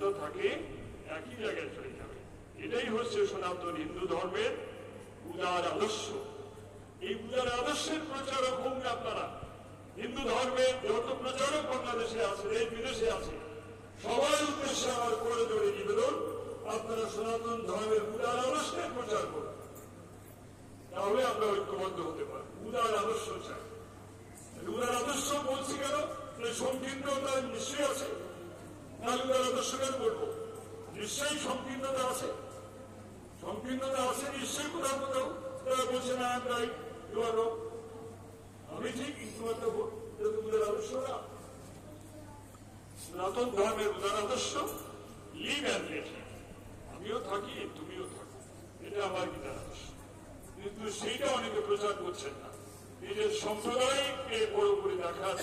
শ্রদ্ধা থাকে, একই জায়গায় চলে যাবে। এটাই হচ্ছে সনাতন হিন্দু ধর্মের উদার আদর্শ। এই উদার আদর্শের প্রচারক হোক না আপনারা। হিন্দু ধর্মের যত প্রচারক বাংলাদেশে আছে, এই বিদেশে আছে, সবার উদ্দেশ্যে আমার করে জোরে নিবেদন, আপনারা সনাতন ধর্মের উদার আদর্শের প্রচার করুন। তাহলে আমরা ঐক্যবদ্ধ হতে পারি উদার আদর্শ চাই। উদার আদর্শ বলছি কেন? সংকীর্ণতা নিশ্চয়ই আছে আমিও থাকি তুমিও থাকো এটা আমার গীতার কিন্তু সেইটা অনেকে প্রচার করছেন না নিজের সম্প্রদায়কে বড় করে দেখার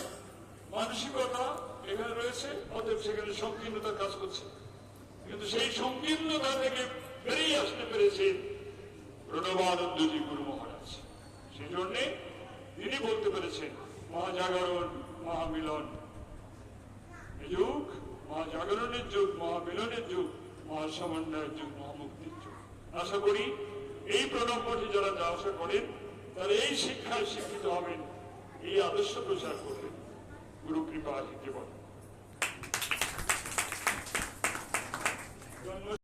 মানসিকতা, এখানে রয়েছে অতএব সেখানে সংকীর্ণতা কাজ করছে। কিন্তু সেই সংকীর্ণতা থেকে বেরিয়ে আসতে পেরেছে প্রণবানন্দজি গুরু মহারাজ। সেই জন্যে তিনি বলতে পেরেছেন, মহাজাগরণ, মহামিলন। যুগ, মহাজাগরণের যুগ, মহামিলনের যুগ, মহাসমন্বয়ের যুগ, মহামুক্তির যুগ। আশা করি এই প্রণব মঠে যারা যা আশা করেন, তারা এই শিক্ষায় শিক্ষিত হবেন, এই আদর্শ প্রচার করবেন। গুরু কৃপা জীবন